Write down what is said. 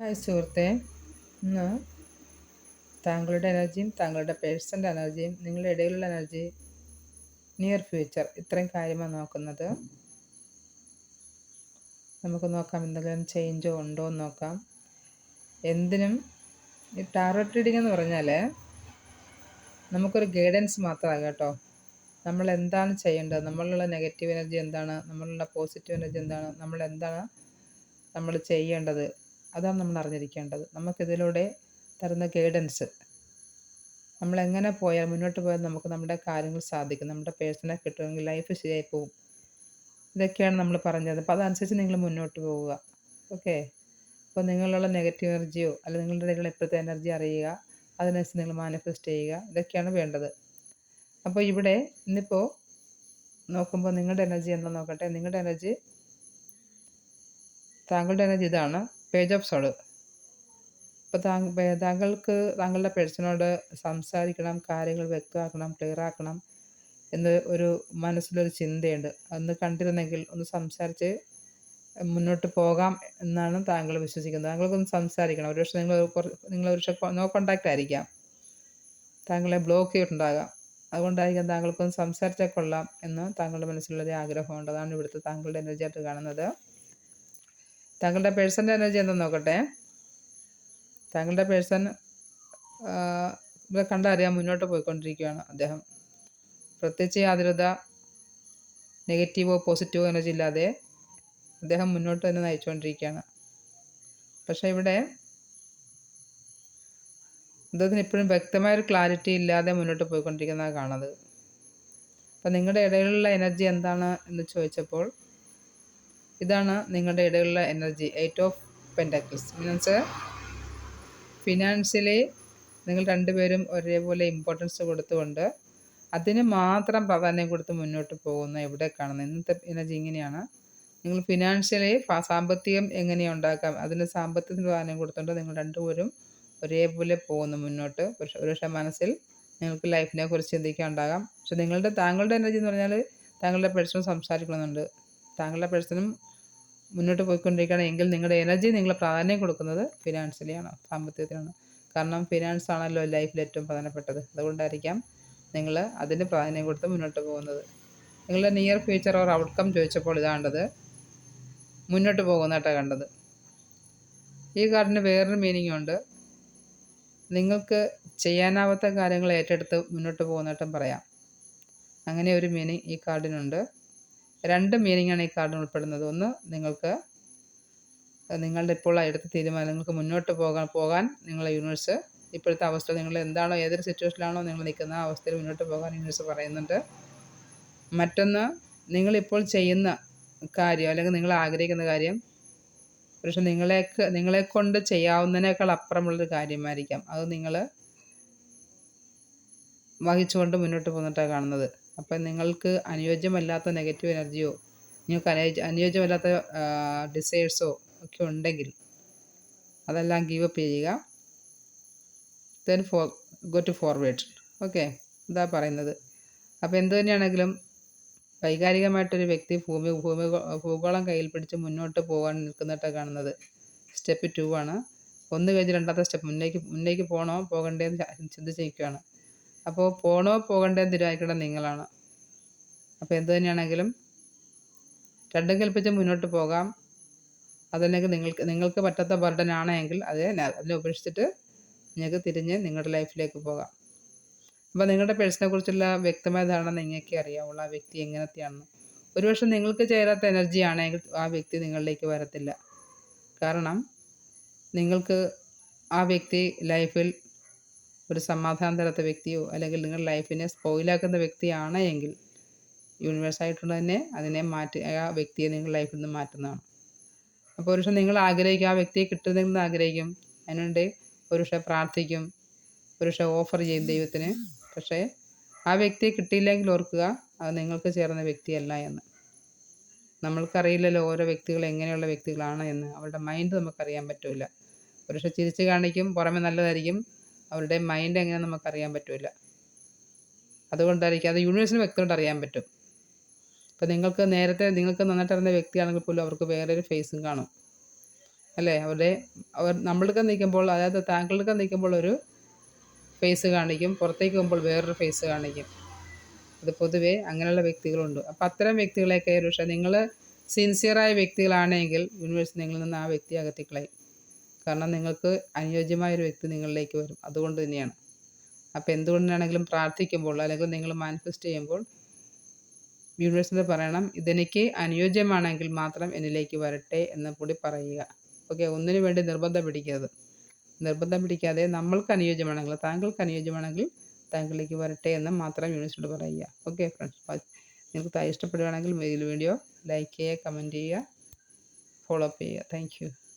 Hi സുഹൃത്തെ. ഇന്ന് താങ്കളുടെ എനർജിയും താങ്കളുടെ പേഴ്സന്റെ എനർജിയും നിങ്ങളുടെ ഇടയിലുള്ള എനർജി നിയർ ഫ്യൂച്ചർ ഇത്രയും കാര്യമാണ് നോക്കുന്നത്. നമുക്ക് നോക്കാം എന്തെങ്കിലും ചേഞ്ചോ ഉണ്ടോ എന്ന് നോക്കാം. എന്തിനും ഈ ടാറോട്ട് റീഡിംഗ് എന്ന് പറഞ്ഞാൽ നമുക്കൊരു ഗൈഡൻസ് മാത്രമാണ് കേട്ടോ. നമ്മൾ എന്താണ് ചെയ്യേണ്ടത്? നമ്മളുള്ള നെഗറ്റീവ് എനർജി എന്താണ്? നമ്മളുള്ള പോസിറ്റീവ് എനർജി എന്താണ്? നമ്മൾ എന്താണ് നമ്മൾ ചെയ്യേണ്ടത്? അതാണ് നമ്മൾ അറിഞ്ഞിരിക്കേണ്ടത്. നമുക്കിതിലൂടെ തരുന്ന ഗൈഡൻസ് നമ്മളെങ്ങനെ പോയാൽ മുന്നോട്ട് പോയാൽ നമുക്ക് നമ്മുടെ കാര്യങ്ങൾ സാധിക്കും. നമ്മുടെ പേഴ്സണെ കിട്ടുമെങ്കിൽ ലൈഫ് ശരിയായി പോകും. ഇതൊക്കെയാണ് നമ്മൾ പറഞ്ഞത്. അപ്പോൾ അതനുസരിച്ച് നിങ്ങൾ മുന്നോട്ട് പോവുക. ഓക്കെ അപ്പോൾ നിങ്ങളുള്ള നെഗറ്റീവ് എനർജിയോ അല്ലെങ്കിൽ നിങ്ങളുടെ ഇടയിലുള്ള ഇപ്പോഴത്തെ എനർജി അറിയുക. അതിനനുസരിച്ച് നിങ്ങൾ മാനിഫെസ്റ്റ് ചെയ്യുക. ഇതൊക്കെയാണ് വേണ്ടത്. അപ്പോൾ ഇവിടെ ഇന്നിപ്പോൾ നോക്കുമ്പോൾ നിങ്ങളുടെ എനർജി എന്താ നോക്കട്ടെ? നിങ്ങളുടെ എനർജി താങ്കളുടെ എനർജി ഇതാണ്. പേജ് ഓഫ് സോൾ ഇപ്പോൾ താങ്കൾക്ക് താങ്കളുടെ പേഴ്സണോട് സംസാരിക്കണം കാര്യങ്ങൾ വ്യക്തമാക്കണം ക്ലിയർ ആക്കണം എന്ന് ഒരു മനസ്സിലൊരു ചിന്തയുണ്ട്. അന്ന് കണ്ടിരുന്നെങ്കിൽ ഒന്ന് സംസാരിച്ച് മുന്നോട്ട് പോകാം എന്നാണ് താങ്കൾ വിശ്വസിക്കുന്നത്. താങ്കൾക്കൊന്ന് സംസാരിക്കണം. ഒരു പക്ഷേ നിങ്ങൾ നിങ്ങൾ ഒരുപക്ഷെ നോ കോണ്ടാക്റ്റ് ആയിരിക്കാം. താങ്കളെ ബ്ലോക്ക് ചെയ്തിട്ടുണ്ടാകാം. അതുകൊണ്ടായിരിക്കാം താങ്കൾക്കൊന്ന് സംസാരിച്ചാൽ കൊള്ളാം എന്ന് താങ്കളുടെ മനസ്സിലൊരു ആഗ്രഹമുണ്ട്. അതാണ് ഇവിടുത്തെ താങ്കളുടെ എനർജി ആയിട്ട് കാണുന്നത്. താങ്കളുടെ പേഴ്സന്റെ എനർജി എന്താണെന്ന് നോക്കട്ടെ. താങ്കളുടെ പേഴ്സൺ ഇവിടെ കണ്ടറിയാം മുന്നോട്ട് പോയിക്കൊണ്ടിരിക്കുകയാണ് അദ്ദേഹം. പ്രത്യേകിച്ച് ആതിരത നെഗറ്റീവോ പോസിറ്റീവോ എനർജി ഇല്ലാതെ അദ്ദേഹം മുന്നോട്ട് തന്നെ നയിച്ചുകൊണ്ടിരിക്കുകയാണ്. പക്ഷേ ഇവിടെ അദ്ദേഹത്തിന് ഇപ്പോഴും വ്യക്തമായൊരു ക്ലാരിറ്റി ഇല്ലാതെ മുന്നോട്ട് പോയിക്കൊണ്ടിരിക്കുന്നതാണ് കാണുന്നത്. അപ്പം നിങ്ങളുടെ ഇടയിലുള്ള എനർജി എന്താണ് എന്ന് ചോദിച്ചപ്പോൾ ഇതാണ് നിങ്ങളുടെ ഇടയിലുള്ള energy eight of pentacles means financially നിങ്ങൾ രണ്ടുപേരും ഒരേപോലെ ഇമ്പോർട്ടൻസ് കൊടുത്തുകൊണ്ട് അതിന് മാത്രം പ്രാധാന്യം കൊടുത്ത് മുന്നോട്ട് പോകുന്ന എവിടെ കാണുന്നത് ഇന്നത്തെ എനർജി ഇങ്ങനെയാണ്. നിങ്ങൾ ഫിനാൻഷ്യലി സാമ്പത്തികം എങ്ങനെ ഉണ്ടാക്കാം അതിന് സാമ്പത്തികത്തിന് പ്രാധാന്യം കൊടുത്തുകൊണ്ട് നിങ്ങൾ രണ്ടുപേരും ഒരേപോലെ പോകുന്നു മുന്നോട്ട്. ഒരു പക്ഷേ മനസ്സിൽ നിങ്ങൾക്ക് ലൈഫിനെ കുറിച്ച് ചിന്തിക്കാൻ ഉണ്ടാകാം. പക്ഷെ നിങ്ങളുടെ താങ്കളുടെ എനർജി എന്ന് പറഞ്ഞാൽ താങ്കളുടെ പേഴ്സണൽ സംസാരിക്കണമെന്നുണ്ട്. താങ്കളുടെ പേഴ്സണും മുന്നോട്ട് പോയിക്കൊണ്ടിരിക്കുകയാണ്. എങ്കിൽ നിങ്ങളുടെ എനർജി നിങ്ങൾ പ്രാധാന്യം കൊടുക്കുന്നത് ഫിനാൻസിലെയാണ് സാമ്പത്തികത്തിനാണ്. കാരണം ഫിനാൻസ് ആണല്ലോ ലൈഫിൽ ഏറ്റവും പ്രധാനപ്പെട്ടത്. അതുകൊണ്ടായിരിക്കാം നിങ്ങൾ അതിന് പ്രാധാന്യം കൊടുത്ത് മുന്നോട്ട് പോകുന്നത്. നിങ്ങളുടെ നിയർ ഫ്യൂച്ചർ ഓർ ഔട്ട്കം ചോദിച്ചപ്പോൾ ഇതാണ്ടത് മുന്നോട്ട് പോകുന്നതായിട്ടാണ് കണ്ടത്. ഈ കാർഡിന് വേറൊരു മീനിങ് ഉണ്ട്. നിങ്ങൾക്ക് ചെയ്യാനാവാത്ത കാര്യങ്ങൾ ഏറ്റെടുത്ത് മുന്നോട്ട് പോകുന്നതായിട്ടും പറയാം. അങ്ങനെ ഒരു മീനിങ് ഈ കാർഡിനുണ്ട്. രണ്ട് മീനിങ്ങാണ് ഈ കാർഡിന് ഉൾപ്പെടുന്നത്. ഒന്ന് നിങ്ങൾക്ക് നിങ്ങളുടെ ഇപ്പോൾ എടുത്ത തീരുമാനങ്ങൾക്ക് മുന്നോട്ട് പോകാൻ പോകാൻ നിങ്ങളെ യൂണിവേഴ്സ് ഇപ്പോഴത്തെ അവസ്ഥ നിങ്ങൾ എന്താണോ ഏതൊരു സിറ്റുവേഷനിലാണോ നിങ്ങൾ നിൽക്കുന്ന ആ അവസ്ഥയിൽ മുന്നോട്ട് പോകാൻ യൂണിവേഴ്സ് പറയുന്നുണ്ട്. മറ്റൊന്ന് നിങ്ങളിപ്പോൾ ചെയ്യുന്ന കാര്യം അല്ലെങ്കിൽ നിങ്ങൾ ആഗ്രഹിക്കുന്ന കാര്യം പക്ഷെ നിങ്ങളേക്ക് നിങ്ങളെ കൊണ്ട് ചെയ്യാവുന്നതിനേക്കാൾ അപ്പുറമുള്ളൊരു കാര്യമായിരിക്കാം. അത് നിങ്ങൾ വഹിച്ചുകൊണ്ട് മുന്നോട്ട് പോന്നിട്ടാണ് കാണുന്നത്. അപ്പം നിങ്ങൾക്ക് അനുയോജ്യമല്ലാത്ത നെഗറ്റീവ് എനർജിയോ നിങ്ങൾക്ക് അനുയോജ്യ അനുയോജ്യമല്ലാത്ത ഡിസൈഴ്സോ ഒക്കെ ഉണ്ടെങ്കിൽ അതെല്ലാം ഗീവ് അപ്പ് ചെയ്യുക. Then for go to forward okay ഇതാ പറയുന്നത്. അപ്പോൾ എന്തു തന്നെയാണെങ്കിലും വൈകാരികമായിട്ടൊരു വ്യക്തി ഭൂമി ഭൂമി ഭൂഗോളം കയ്യിൽ പിടിച്ച് മുന്നോട്ട് പോകാൻ നിൽക്കുന്നതായിട്ടാണ് കാണുന്നത്. സ്റ്റെപ്പ് ടു ആണ്. ഒന്ന് കഴിഞ്ഞ് രണ്ടാമത്തെ സ്റ്റെപ്പ് മുന്നേക്ക് മുന്നേക്ക് പോകണോ പോകണ്ടേന്ന് ചിന്തിച്ചിരിക്കുകയാണ് അപ്പോൾ പോണോ പോകണ്ടേ തീരുമാനിക്കേണ്ടത് നിങ്ങളാണ്. അപ്പോൾ എന്ത് തന്നെയാണെങ്കിലും രണ്ടും കൽപ്പിച്ച് മുന്നോട്ട് പോകാം. അതല്ലെങ്കിൽ നിങ്ങൾക്ക് നിങ്ങൾക്ക് പറ്റാത്ത ബർഡൻ ആണെങ്കിൽ അത് അതിനെ ഉപേക്ഷിച്ചിട്ട് നിങ്ങൾക്ക് തിരിഞ്ഞ് നിങ്ങളുടെ ലൈഫിലേക്ക് പോകാം. അപ്പോൾ നിങ്ങളുടെ പേഴ്സണെ കുറിച്ചുള്ള വ്യക്തമായ ധാരണ നിങ്ങൾക്ക് അറിയാവുള്ളൂ ആ വ്യക്തി എങ്ങനത്തെയാണെന്ന്. ഒരുപക്ഷെ നിങ്ങൾക്ക് ചേരാത്ത എനർജി ആണെങ്കിൽ ആ വ്യക്തി നിങ്ങളിലേക്ക് വരത്തില്ല. കാരണം നിങ്ങൾക്ക് ആ വ്യക്തി ലൈഫിൽ ഒരു സമാധാനം തരാത്ത വ്യക്തിയോ അല്ലെങ്കിൽ നിങ്ങളുടെ ലൈഫിനെ സ്പോയിലാക്കുന്ന വ്യക്തിയാണ് എങ്കിൽ യൂണിവേഴ്സായിട്ടുള്ള തന്നെ അതിനെ മാറ്റി ആ വ്യക്തിയെ നിങ്ങളുടെ ലൈഫിൽ നിന്ന് മാറ്റുന്നതാണ്. അപ്പോൾ ഒരു പക്ഷേ നിങ്ങൾ ആഗ്രഹിക്കും ആ വ്യക്തിയെ കിട്ടുന്നതെന്ന് ആഗ്രഹിക്കും. അതിനുവേണ്ടി ഒരു പക്ഷേ പ്രാർത്ഥിക്കും ഒരു പക്ഷേ ഓഫർ ചെയ്യും ദൈവത്തിന്. പക്ഷേ ആ വ്യക്തിയെ കിട്ടിയില്ലെങ്കിൽ ഓർക്കുക അത് നിങ്ങൾക്ക് ചേർന്ന വ്യക്തിയല്ല എന്ന്. നമ്മൾക്കറിയില്ലല്ലോ ഓരോ വ്യക്തികൾ എങ്ങനെയുള്ള വ്യക്തികളാണ് എന്ന്. അവരുടെ മൈൻഡ് നമുക്കറിയാൻ പറ്റില്ല ഒരു പക്ഷേ ചിരിച്ച് കാണിക്കും പുറമെ നല്ലതായിരിക്കും. അവരുടെ മൈൻഡ് എങ്ങനെ നമുക്കറിയാൻ പറ്റില്ല അതുകൊണ്ടായിരിക്കും അത് യൂണിവേഴ്സിന് വ്യക്തമായിട്ട് അറിയാൻ പറ്റും. ഇപ്പോൾ നിങ്ങൾക്ക് നേരത്തെ നിങ്ങൾക്ക് നന്നായിട്ട് അറിയുന്ന വ്യക്തിയാണെങ്കിൽ പോലും അവർക്ക് വേറൊരു ഫേസും കാണും. അല്ലേ? അവരുടെ അവർ നമ്മൾക്ക് നിൽക്കുമ്പോൾ അതായത് താങ്കൾക്ക് നിൽക്കുമ്പോൾ ഒരു ഫേസ് കാണിക്കും. പുറത്തേക്ക് പോകുമ്പോൾ വേറൊരു ഫേസ് കാണിക്കും. അത് പൊതുവേ അങ്ങനെയുള്ള വ്യക്തികളുണ്ട്. അപ്പം അത്തരം വ്യക്തികളെയൊക്കെ പക്ഷേ നിങ്ങൾ സിൻസിയറായ വ്യക്തികളാണെങ്കിൽ യൂണിവേഴ്സ് നിങ്ങളിൽ നിന്ന് ആ വ്യക്തി അകത്തിക്കളയും. കാരണം നിങ്ങൾക്ക് അനുയോജ്യമായ ഒരു വ്യക്തി നിങ്ങളിലേക്ക് വരും. അതുകൊണ്ട് തന്നെയാണ്. അപ്പോൾ എന്തുകൊണ്ടാണെങ്കിലും പ്രാർത്ഥിക്കുമ്പോൾ അല്ലെങ്കിൽ നിങ്ങൾ മാനിഫെസ്റ്റ് ചെയ്യുമ്പോൾ യൂണിവേഴ്സിന്റെ പറയണം ഇതെനിക്ക് അനുയോജ്യമാണെങ്കിൽ മാത്രം എന്നിലേക്ക് വരട്ടെ എന്ന് കൂടി പറയുക. ഓക്കെ ഒന്നിനു വേണ്ടി നിർബന്ധം പിടിക്കരുത്. നിർബന്ധം പിടിക്കാതെ നമ്മൾക്ക് അനുയോജ്യമാണെങ്കിൽ താങ്കൾക്ക് അനുയോജ്യമാണെങ്കിൽ താങ്കളിലേക്ക് വരട്ടെ എന്ന് മാത്രം യൂണിവേഴ്സിനോട് പറയുക. ഓക്കെ ഫ്രണ്ട്സ് നിങ്ങൾക്ക് ഇഷ്ടപ്പെടുകയാണെങ്കിൽ വീഡിയോ ലൈക്ക് ചെയ്യുക കമന്റ് ചെയ്യുക ഫോളോ അപ്പ് ചെയ്യുക. താങ്ക്